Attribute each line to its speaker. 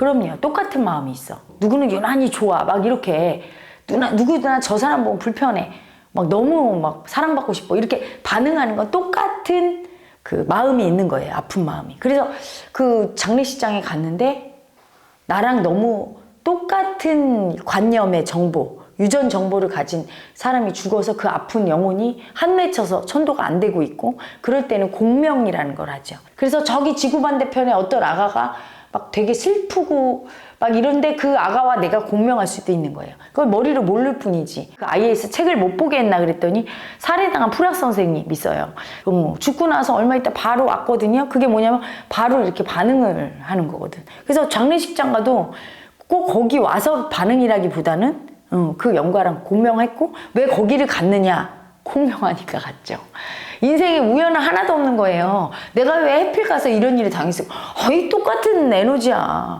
Speaker 1: 그럼요. 똑같은 마음이 있어. 누구는 유난히 좋아. 막 이렇게 누나 누구나 저 사람 보면 불편해. 막 너무 막 사랑받고 싶어. 이렇게 반응하는 건 똑같은 그 마음이 있는 거예요. 아픈 마음이. 그래서 그 장례식장에 갔는데 나랑 너무 똑같은 관념의 정보, 유전 정보를 가진 사람이 죽어서 그 아픈 영혼이 한맺혀서 천도가 안 되고 있고 그럴 때는 공명이라는 걸 하죠. 그래서 저기 지구 반대편에 어떤 아가가 막 되게 슬프고 막 이런데 그 아가와 내가 공명할 수도 있는 거예요. 그걸 머리로 모를 뿐이지. 그 IAS 책을 못 보게 했나 그랬더니 살해당한 프락 선생님 있어요. 어, 죽고 나서 얼마 있다 바로 왔거든요. 그게 뭐냐면 바로 이렇게 반응을 하는 거거든. 그래서 장례식장 가도 꼭 거기 와서 반응이라기보다는 어, 그 영가랑 공명했고 왜 거기를 갔느냐 공명하니까 갔죠. 인생에 우연은 하나도 없는 거예요. 내가 왜 해필 가서 이런 일을 당했을까? 거의 똑같은 에너지야.